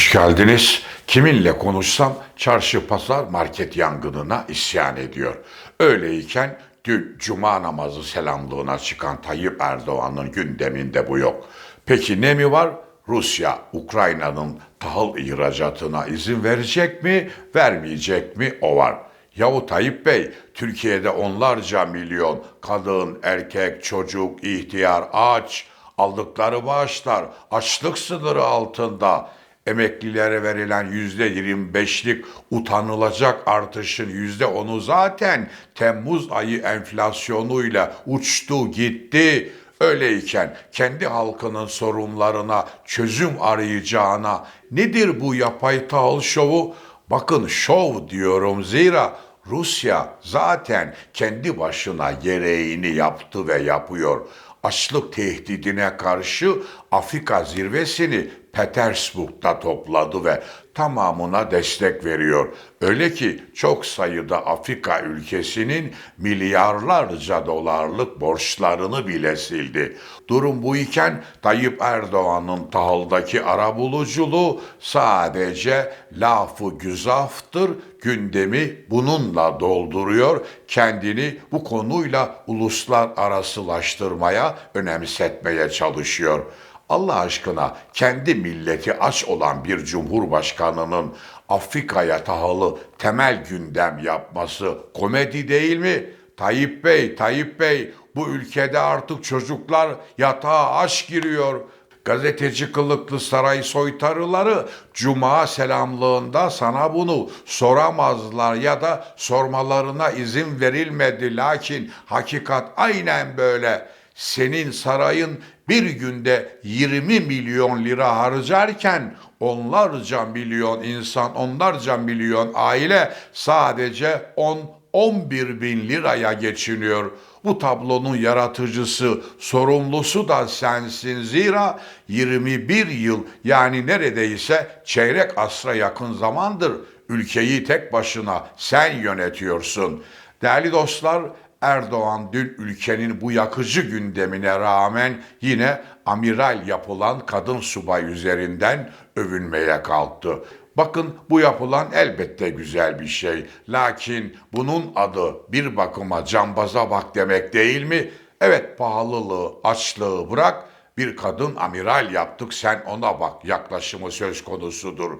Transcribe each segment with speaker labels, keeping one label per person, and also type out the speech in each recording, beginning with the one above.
Speaker 1: Hoş geldiniz. Kiminle konuşsam çarşı pazar market yangınına isyan ediyor. Öyleyken dün cuma namazı selamlığına çıkan Tayyip Erdoğan'ın gündeminde bu yok. Peki ne mi var? Rusya, Ukrayna'nın tahıl ihracatına izin verecek mi, vermeyecek mi o var. Yahu Tayyip Bey, Türkiye'de onlarca milyon kadın, erkek, çocuk, ihtiyar, aç, aldıkları bağışlar açlık sınırı altında emeklilere verilen yüzde 25'lik utanılacak artışın yüzde onu zaten Temmuz ayı enflasyonuyla uçtu gitti. Öyleyken kendi halkının sorunlarına çözüm arayacağına nedir bu yapay tahıl şovu? Bakın şov diyorum zira Rusya zaten kendi başına gereğini yaptı ve yapıyor. Açlık tehdidine karşı Afrika zirvesini Petersburg'da topladı ve tamamına destek veriyor. Öyle ki çok sayıda Afrika ülkesinin milyarlarca dolarlık borçlarını bile sildi. Durum bu iken Tayyip Erdoğan'ın tahıldaki arabuluculuğu sadece lafı güzaftır, gündemi bununla dolduruyor, kendini bu konuyla uluslararasılaştırmaya, önemsetmeye çalışıyor. Allah aşkına kendi milleti aç olan bir cumhurbaşkanının Afrika'ya tahılı temel gündem yapması komedi değil mi? Tayyip Bey, Tayyip Bey bu ülkede artık çocuklar yatağa aç giriyor. Gazeteci kılıklı saray soytarıları cuma selamlığında sana bunu soramazlar ya da sormalarına izin verilmedi. Lakin hakikat aynen böyle. Senin sarayın bir günde 20 milyon lira harcarken onlarca milyon insan, onlarca milyon aile sadece 10-11 bin liraya geçiniyor. Bu tablonun yaratıcısı, sorumlusu da sensin. Zira 21 yıl yani neredeyse çeyrek asra yakın zamandır ülkeyi tek başına sen yönetiyorsun. Değerli dostlar, Erdoğan dün ülkenin bu yakıcı gündemine rağmen yine amiral yapılan kadın subay üzerinden övünmeye kalktı. Bakın bu yapılan elbette güzel bir şey. Lakin bunun adı bir bakıma cambaza bak demek değil mi? Evet pahalılığı, açlığı bırak bir kadın amiral yaptık sen ona bak yaklaşımı söz konusudur.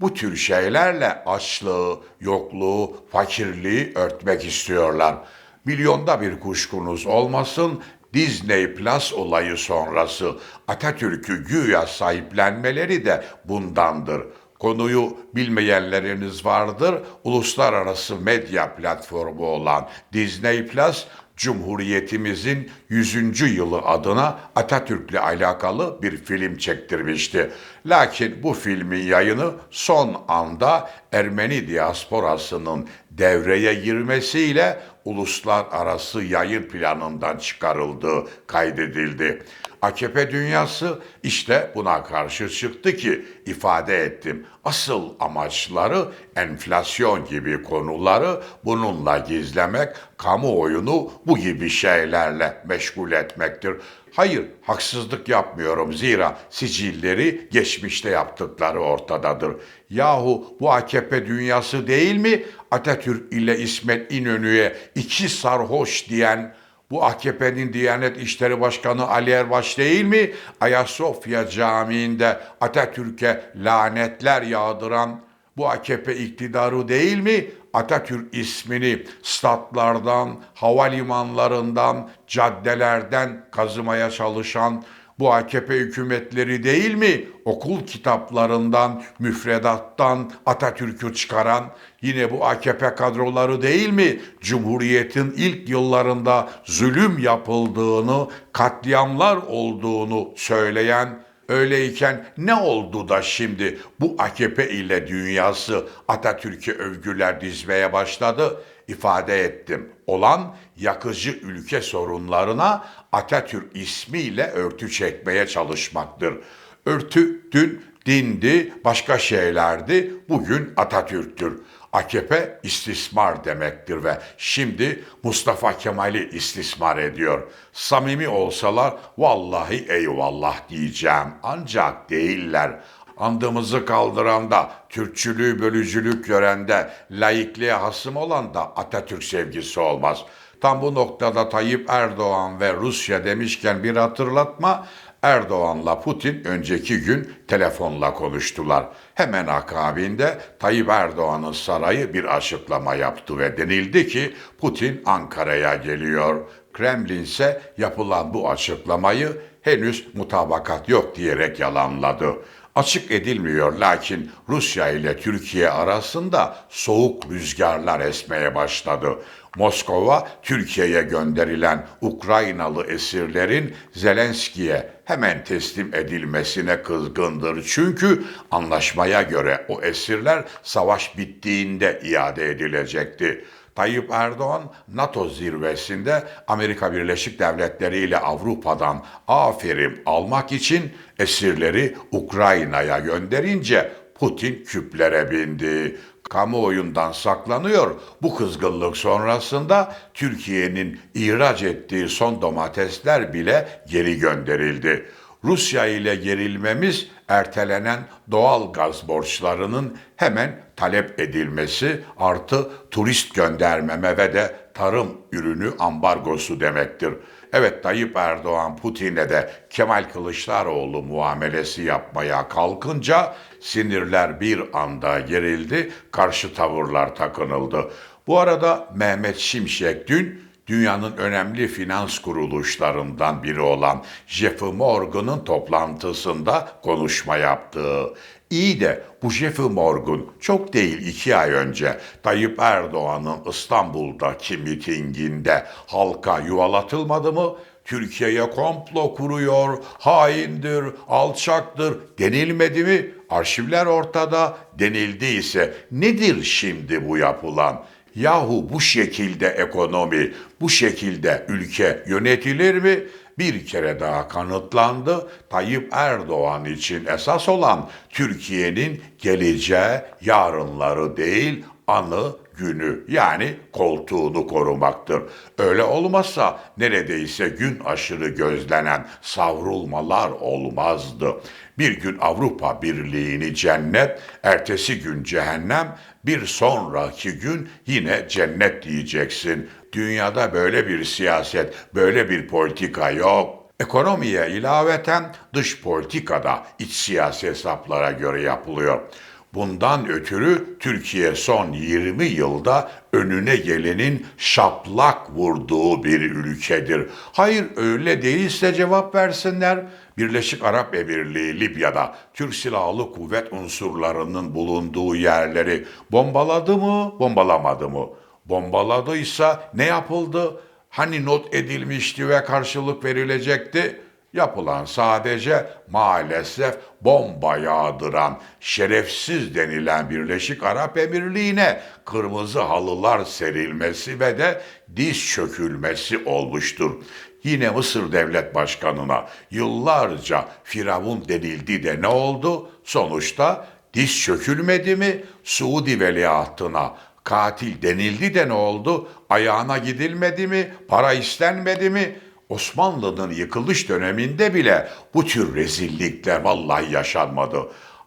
Speaker 1: Bu tür şeylerle açlığı, yokluğu, fakirliği örtmek istiyorlar. Milyonda bir kuşkunuz olmasın Disney Plus olayı sonrası Atatürk'ü güya sahiplenmeleri de bundandır. Konuyu bilmeyenleriniz vardır. Uluslararası medya platformu olan Disney Plus Cumhuriyetimizin 100. yılı adına Atatürk'le alakalı bir film çektirmişti. Lakin bu filmin yayını son anda Ermeni diasporasının devreye girmesiyle uluslararası yayın planından çıkarıldığı kaydedildi. AKP dünyası işte buna karşı çıktı ki ifade ettim. Asıl amaçları enflasyon gibi konuları bununla gizlemek, kamuoyunu bu gibi şeylerle meşgul etmektir. Hayır, haksızlık yapmıyorum zira sicilleri geçmişte yaptıkları ortadadır. Yahu bu AKP dünyası değil mi? Atatürk ile İsmet İnönü'ye iki sarhoş diyen bu AKP'nin Diyanet İşleri Başkanı Ali Erbaş değil mi? Ayasofya Camii'nde Atatürk'e lanetler yağdıran bu AKP iktidarı değil mi? Atatürk ismini statlardan, havalimanlarından, caddelerden kazımaya çalışan bu AKP hükümetleri değil mi? Okul kitaplarından, müfredattan Atatürk'ü çıkaran yine bu AKP kadroları değil mi? Cumhuriyetin ilk yıllarında zulüm yapıldığını, katliamlar olduğunu söyleyen Öyleyken ne oldu da şimdi bu AKP ile dünyası Atatürk'e övgüler dizmeye başladı? ifade ettim. Olan yakıcı ülke sorunlarına Atatürk ismiyle örtü çekmeye çalışmaktır. Örtü dün dindi, başka şeylerdi, bugün Atatürk'tür. AKP istismar demektir ve şimdi Mustafa Kemal'i istismar ediyor. Samimi olsalar vallahi eyvallah diyeceğim ancak değiller. andımızı kaldıranda, Türkçülüğü bölücülük görende, laikliğe hasım olan da Atatürk sevgisi olmaz. Tam bu noktada Tayyip Erdoğan ve Rusya demişken bir hatırlatma. Erdoğan'la Putin önceki gün telefonla konuştular. Hemen akabinde Tayyip Erdoğan'ın sarayı bir açıklama yaptı ve denildi ki Putin Ankara'ya geliyor. Kremlin ise yapılan bu açıklamayı henüz mutabakat yok diyerek yalanladı. Açık edilmiyor lakin Rusya ile Türkiye arasında soğuk rüzgarlar esmeye başladı. Moskova Türkiye'ye gönderilen Ukraynalı esirlerin Zelenski'ye hemen teslim edilmesine kızgındır. Çünkü anlaşmaya göre o esirler savaş bittiğinde iade edilecekti. Tayyip Erdoğan NATO zirvesinde Amerika Birleşik Devletleri ile Avrupa'dan aferin almak için esirleri Ukrayna'ya gönderince Putin küplere bindi. Kamuoyundan saklanıyor. Bu kızgınlık sonrasında Türkiye'nin ihraç ettiği son domatesler bile geri gönderildi. Rusya ile gerilmemiz ertelenen doğal gaz borçlarının hemen talep edilmesi artı turist göndermeme ve de tarım ürünü ambargosu demektir. Evet Tayyip Erdoğan Putin'e de Kemal Kılıçdaroğlu muamelesi yapmaya kalkınca sinirler bir anda gerildi, karşı tavırlar takınıldı. Bu arada Mehmet Şimşek dün dünyanın önemli finans kuruluşlarından biri olan JP Morgan'ın toplantısında konuşma yaptı. İyi de bu JP Morgan çok değil iki ay önce Tayyip Erdoğan'ın İstanbul'daki mitinginde halka yuvalatılmadı mı? Türkiye'ye komplo kuruyor, haindir, alçaktır denilmedi mi? Arşivler ortada denildiyse nedir şimdi bu yapılan? Yahu bu şekilde ekonomi, bu şekilde ülke yönetilir mi? Bir kere daha kanıtlandı. Tayyip Erdoğan için esas olan Türkiye'nin geleceği, yarınları değil, anı, günü yani koltuğunu korumaktır. Öyle olmazsa neredeyse gün aşırı gözlenen savrulmalar olmazdı. Bir gün Avrupa Birliği'ni cennet, ertesi gün cehennem, bir sonraki gün yine cennet diyeceksin. Dünyada böyle bir siyaset, böyle bir politika yok. Ekonomiye ilaveten dış politikada iç siyasi hesaplara göre yapılıyor. Bundan ötürü Türkiye son 20 yılda önüne gelenin şaplak vurduğu bir ülkedir. Hayır öyle değilse cevap versinler. Birleşik Arap Emirliği Libya'da Türk Silahlı Kuvvet unsurlarının bulunduğu yerleri bombaladı mı, bombalamadı mı? Bombaladıysa ne yapıldı? Hani not edilmişti ve karşılık verilecekti? Yapılan sadece maalesef bomba yağdıran, şerefsiz denilen Birleşik Arap Emirliği'ne kırmızı halılar serilmesi ve de diz çökülmesi olmuştur. Yine Mısır Devlet Başkanı'na yıllarca Firavun denildi de ne oldu? Sonuçta diz çökülmedi mi? Suudi Veliahtına katil denildi de ne oldu? Ayağına gidilmedi mi? Para istenmedi mi? Osmanlı'nın yıkılış döneminde bile bu tür rezillikler vallahi yaşanmadı.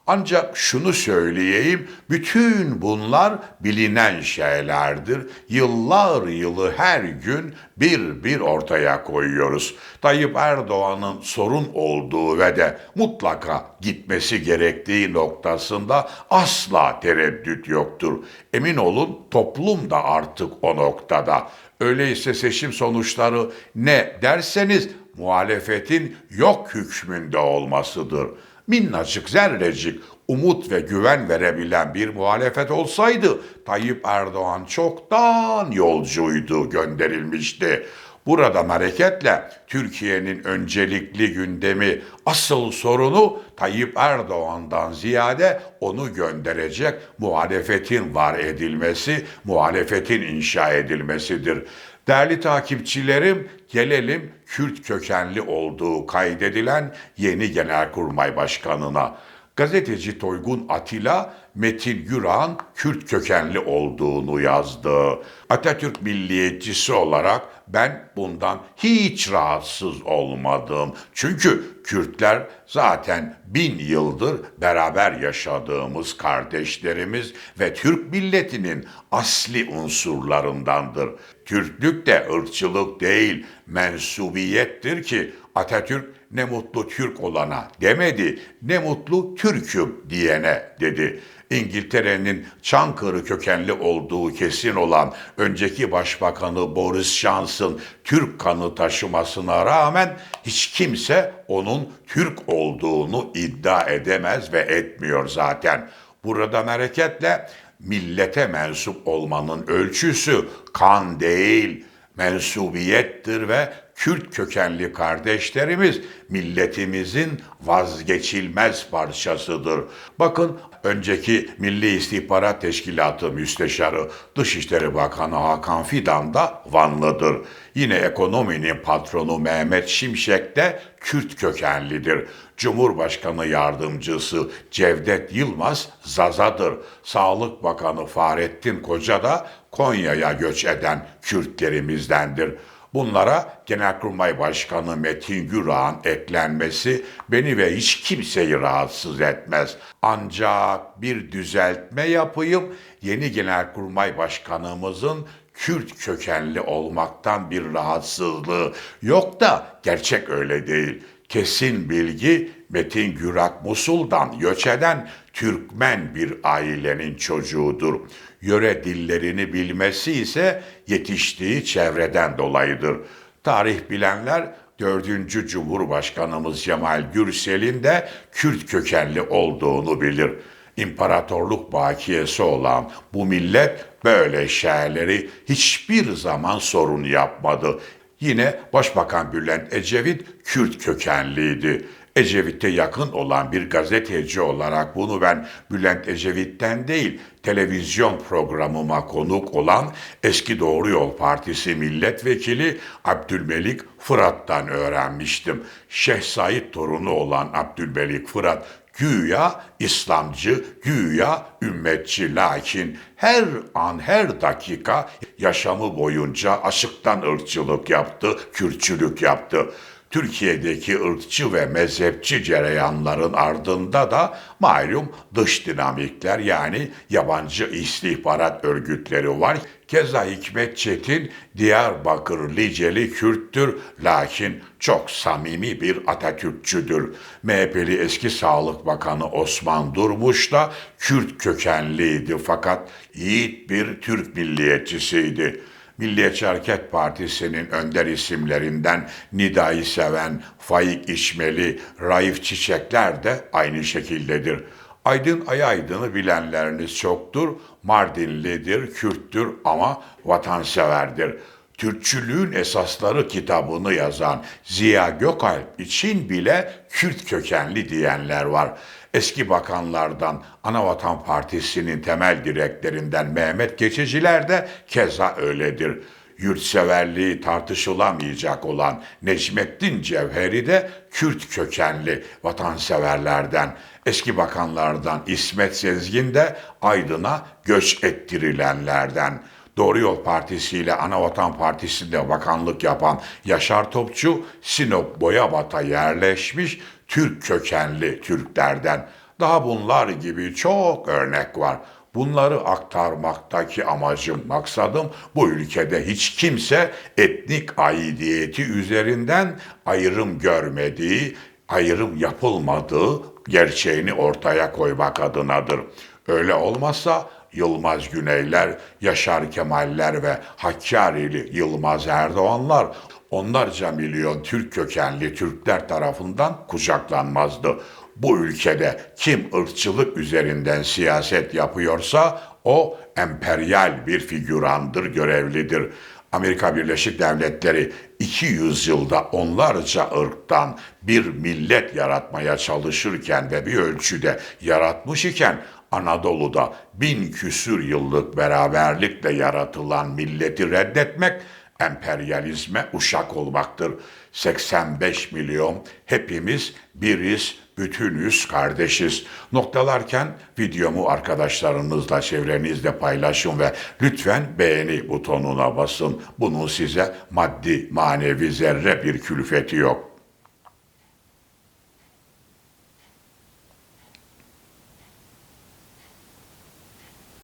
Speaker 1: Ancak şunu söyleyeyim, bütün bunlar bilinen şeylerdir. Yıllar yılı her gün bir bir ortaya koyuyoruz. Tayyip Erdoğan'ın sorun olduğu ve de mutlaka gitmesi gerektiği noktasında asla tereddüt yoktur. Emin olun toplum da artık o noktada. Öyleyse seçim sonuçları ne derseniz muhalefetin yok hükmünde olmasıdır. Minnacık zerrecik umut ve güven verebilen bir muhalefet olsaydı Tayyip Erdoğan çoktan yolcuydu, gönderilmişti. Buradan hareketle Türkiye'nin öncelikli gündemi asıl sorunu Tayyip Erdoğan'dan ziyade onu gönderecek muhalefetin var edilmesi, muhalefetin inşa edilmesidir. Değerli takipçilerim, gelelim Kürt kökenli olduğu kaydedilen yeni Genelkurmay Başkanı'na. Gazeteci Toygun Atilla, Metin Güran Kürt kökenli olduğunu yazdı. Atatürk milliyetçisi olarak ben bundan hiç rahatsız olmadım. Çünkü Kürtler zaten bin yıldır beraber yaşadığımız kardeşlerimiz ve Türk milletinin asli unsurlarındandır. Türklük de ırkçılık değil, mensubiyettir ki Atatürk ne mutlu Türk olana demedi, ne mutlu Türk'üm diyene dedi. İngiltere'nin Çankırı kökenli olduğu kesin olan önceki başbakanı Boris Johnson Türk kanı taşımasına rağmen hiç kimse onun Türk olduğunu iddia edemez ve etmiyor zaten. Buradan hareketle millete mensup olmanın ölçüsü kan değil, mensubiyettir ve Kürt kökenli kardeşlerimiz milletimizin vazgeçilmez parçasıdır. Bakın önceki Milli İstihbarat Teşkilatı Müsteşarı Dışişleri Bakanı Hakan Fidan da Vanlıdır. Yine ekonominin patronu Mehmet Şimşek de Kürt kökenlidir. Cumhurbaşkanı yardımcısı Cevdet Yılmaz Zaza'dır. Sağlık Bakanı Fahrettin Koca da Konya'ya göç eden Kürtlerimizdendir. Bunlara Genelkurmay Başkanı Metin Gürağ'ın eklenmesi beni ve hiç kimseyi rahatsız etmez. Ancak bir düzeltme yapayım. Yeni Genelkurmay Başkanımızın Kürt kökenli olmaktan bir rahatsızlığı yok da gerçek öyle değil. Kesin bilgi Metin Gürak Musul'dan göç eden Türkmen bir ailenin çocuğudur. Yöre dillerini bilmesi ise yetiştiği çevreden dolayıdır. Tarih bilenler 4. Cumhurbaşkanımız Cemal Gürsel'in de Kürt kökenli olduğunu bilir. İmparatorluk bakiyesi olan bu millet böyle şeyleri hiçbir zaman sorun yapmadı. Yine Başbakan Bülent Ecevit Kürt kökenliydi. Ecevit'e yakın olan bir gazeteci olarak bunu ben Bülent Ecevit'ten değil, televizyon programıma konuk olan eski Doğru Yol Partisi milletvekili Abdülmelik Fırat'tan öğrenmiştim. Şeyh Said torunu olan Abdülmelik Fırat güya İslamcı, güya ümmetçi lakin her an her dakika yaşamı boyunca aşıktan ırkçılık yaptı, Kürtçülük yaptı. Türkiye'deki ırkçı ve mezhepçi cereyanların ardında da malum dış dinamikler yani yabancı istihbarat örgütleri var. Keza Hikmet Çetin Diyarbakır Liceli Kürttür lakin çok samimi bir Atatürkçüdür. MHP'li eski Sağlık Bakanı Osman Durmuş da Kürt kökenliydi fakat yiğit bir Türk milliyetçisiydi. Milliyetçi Hareket Partisi'nin önder isimlerinden Nida'yı seven Faik İşmeli, Raif Çiçekler de aynı şekildedir. Aydın Ayaydın'ı bilenleriniz çoktur. Mardinlidir, Kürttür ama vatanseverdir. Türkçülüğün esasları kitabını yazan Ziya Gökalp için bile Kürt kökenli diyenler var. Eski bakanlardan Anavatan Partisi'nin temel direklerinden Mehmet Geçiciler de keza öyledir. Yurtseverliği tartışılamayacak olan Necmettin Cevheri de Kürt kökenli vatanseverlerden. Eski bakanlardan İsmet Sezgin de Aydın'a göç ettirilenlerden. Doğru Yol Partisi ile Anavatan Partisi'nde bakanlık yapan Yaşar Topçu, Sinop Boyabat'a yerleşmiş Türk kökenli Türklerden. Daha bunlar gibi çok örnek var. Bunları aktarmaktaki amacım, maksadım bu ülkede hiç kimse etnik aidiyeti üzerinden ayrım görmediği, ayrım yapılmadığı gerçeğini ortaya koymak adınadır. Öyle olmazsa Yılmaz Güneyler, Yaşar Kemaller ve Hakkari'li Yılmaz Erdoğanlar onlarca milyon Türk kökenli Türkler tarafından kucaklanmazdı. Bu ülkede kim ırkçılık üzerinden siyaset yapıyorsa o emperyal bir figürandır, görevlidir. Amerika Birleşik Devletleri 200 yılda onlarca ırktan bir millet yaratmaya çalışırken ve bir ölçüde yaratmış iken Anadolu'da bin küsür yıllık beraberlikle yaratılan milleti reddetmek emperyalizme uşak olmaktır. 85 milyon hepimiz biriz, bütünüz, kardeşiz. Noktalarken videomu arkadaşlarınızla, çevrenizle paylaşın ve lütfen beğeni butonuna basın. Bunun size maddi, manevi zerre bir külfeti yok.